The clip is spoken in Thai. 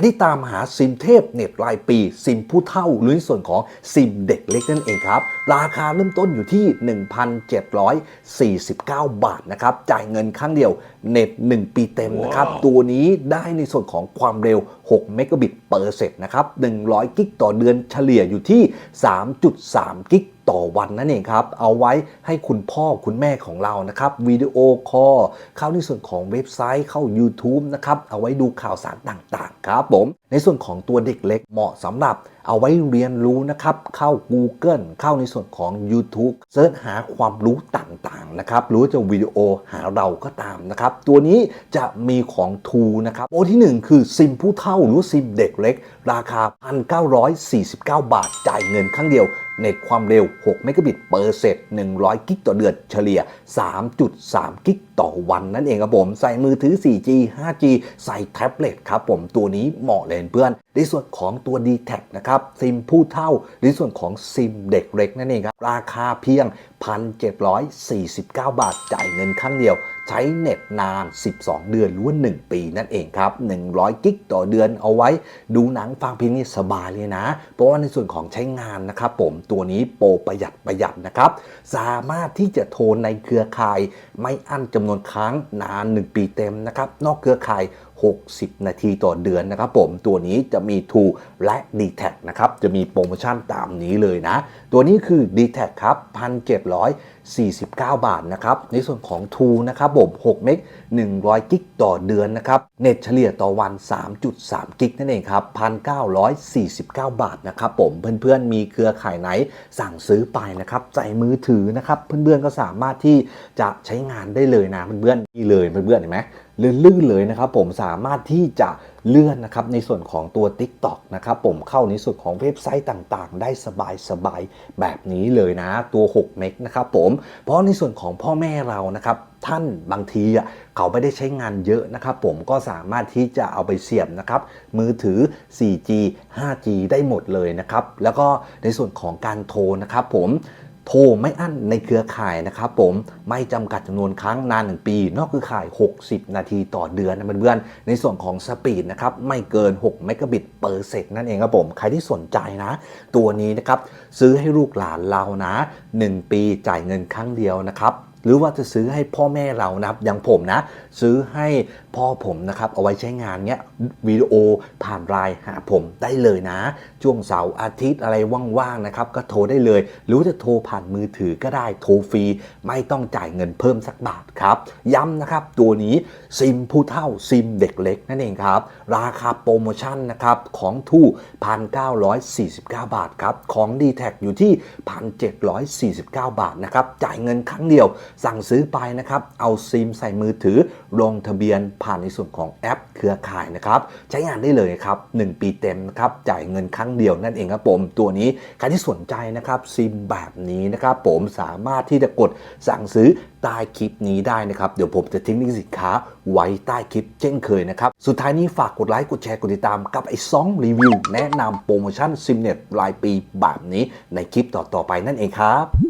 อันนี้ตามหาซิมเทพเน็ตรายปี ซิมผู้เท่าหรือในส่วนของซิมเด็กเล็กนั่นเองครับ ราคาเริ่มต้นอยู่ที่ 1,749 บาทนะครับ จ่ายเงินครั้งเดียวเน็ต 1 ปีเต็มนะครับ ตัวนี้ได้ในส่วนของความเร็ว 6 เมกะบิตเปอร์เซกนะครับ 100 กิกต่อเดือนเฉลี่ยอยู่ที่ 3.3 กิกต่อวันนั่นเองครับ เอาไว้ให้คุณพ่อคุณแม่ของเรานะครับวิดีโอคอลเข้าในส่วนของเว็บไซต์เข้า YouTube นะครับ เอาไว้ดูข่าวสารต่างๆ ครับผม ในส่วนของตัวเด็กเล็กเหมาะสำหรับเอาไว้เรียนรู้นะครับ เข้า Google เข้าในส่วนของ YouTube เสิร์ชหาความรู้ต่างๆนะครับหรือว่าจะวิดีโอหาเราก็ตามนะครับ ตัวนี้จะมีของทูนะครับโปรที่ 1 คือซิมผู้เท่าหรือซิมเด็กเล็ก ราคา 1,949 บาทจ่ายเงินครั้งเดียวเน็ตความเร็ว 6 เมกะบิตเปอร์เซก100 กิกต่อเดือน เฉลี่ย 3.3 กิกต่อวันนั่นเองครับผม ใส่มือถือ 4G 5G ใส่แท็บเล็ตครับผม ตัวนี้เหมาะเลยเพื่อน ในส่วนของตัว d t แทนะครับซิมผู้เท่าในส่วนของซิมเด็กเล็กนั่นเองครับ ราคาเพียง 1,749 บาทจ่ายเงินครั้งเดียว ใช้เน็ตนาน 12 เดือนหรือว่า1ปีนั่นเองครับ 100 กิกต่อเดือนเอาไว้ ดูหนังฟังเพลงนี่สบายเลยนะ เพราะว่าในส่วนของใช้งานนะครับผมตัวนี้โปรประหยัดประหยัดนะครับ สามารถที่จะโทรในเครือข่าย ไม่อั้นจำนวนครั้งนาน 1 ปีเต็มนะครับนอกเครือข่าย 60 นาทีต่อเดือนนะครับผมตัวนี้จะมี t ูและ d t แทนะครับ จะมีโปรโมชั่นตามนี้เลยนะ ตัวนี้คือ d t แทครับ49 บาทนะครับ ในส่วนของ t ูนะครับผม6เมก100 กิกต่อเดือนนะครับ เน็ตเฉลี่ยต่อวัน 3.3 กิกนั่นเองครับ 1,949 บาทนะครับผม เพื่อนๆ มีเครือข่ายไหนสั่งซื้อไปนะครับใส่มือถือนะครับ เพื่อนๆ ก็สามารถที่จะใช้งานได้เลยนะ เพื่อนๆนี่เลยเพื่อนๆ เห็นไหมลื่นๆเลยนะครับผมสามารถที่จะเลื่อนนะครับในส่วนของตัว TikTok นะครับผมเข้าในส่วนของเว็บไซต์ต่างๆ ได้สบายๆแบบนี้เลยนะตัว 6 เมกนะครับผมเพราะในส่วนของพ่อแม่เรานะครับท่านบางทีอะเขาไม่ได้ใช้งานเยอะนะครับผมก็สามารถที่จะเอาไปเสียบนะครับมือถือ 4G 5G ได้หมดเลยนะครับแล้วก็ในส่วนของการโทรนะครับผม โทรไม่อั้นในเครือข่ายนะครับผมไม่จำกัดจำนวนครั้งนานหนึ่งปี นอกเครือข่าย 60 นาทีต่อเดือนนะเพื่อนๆในส่วนของสปีดนะครับไม่เกิน6เมกะบิตเปอร์เซกนั่นเองครับผมใครที่สนใจนะ ตัวนี้นะครับซื้อให้ลูกหลานเรานะ 1 ปีจ่ายเงินครั้งเดียวนะครับ หรือว่าจะซื้อให้พ่อแม่เรานะครับอย่างผมนะ ซื้อให้พ่อผมนะครับเอาไว้ใช้งานเนี้ยวิดีโอผ่านไลน์หาผมได้เลยนะ ช่วงเสาร์อาทิตย์อะไรว่างๆนะครับก็โทรได้เลย หรือจะโทรผ่านมือถือก็ได้โทรฟรี ไม่ต้องจ่ายเงินเพิ่มสักบาทครับ ย้ำนะครับตัวนี้ซิมผู้เท่าซิมเด็กเล็กนั่นเองครับราคาโปรโมชั่นนะครับของทู่1,949 บาทครับของ d t แทอยู่ที่ 1,749 บาทนะครับจ่ายเงินครั้งเดียวสั่งซื้อไปนะครับ เอาซิมใส่มือถือ ลงทะเบียนผ่านในส่วนของแอปเครือข่ายนะครับ ใช้งานได้เลยครับ 1 ปีเต็มนะครับ จ่ายเงินครั้งเดียวนั่นเองครับผม ตัวนี้ใครที่สนใจนะครับซิมแบบนี้นะครับ ผมสามารถที่จะกดสั่งซื้อใต้คลิปนี้ได้นะครับ เดี๋ยวผมจะทิ้งลิงก์สินค้าไว้ใต้คลิปเช่นเคยนะครับ สุดท้ายนี้ฝากกดไลค์ กดแชร์ กดติดตามกับไอ้ซองรีวิวแนะนำโปรโมชั่นซิมเน็ตรายปีแบบนี้ในคลิปต่อๆไปนั่นเองครับ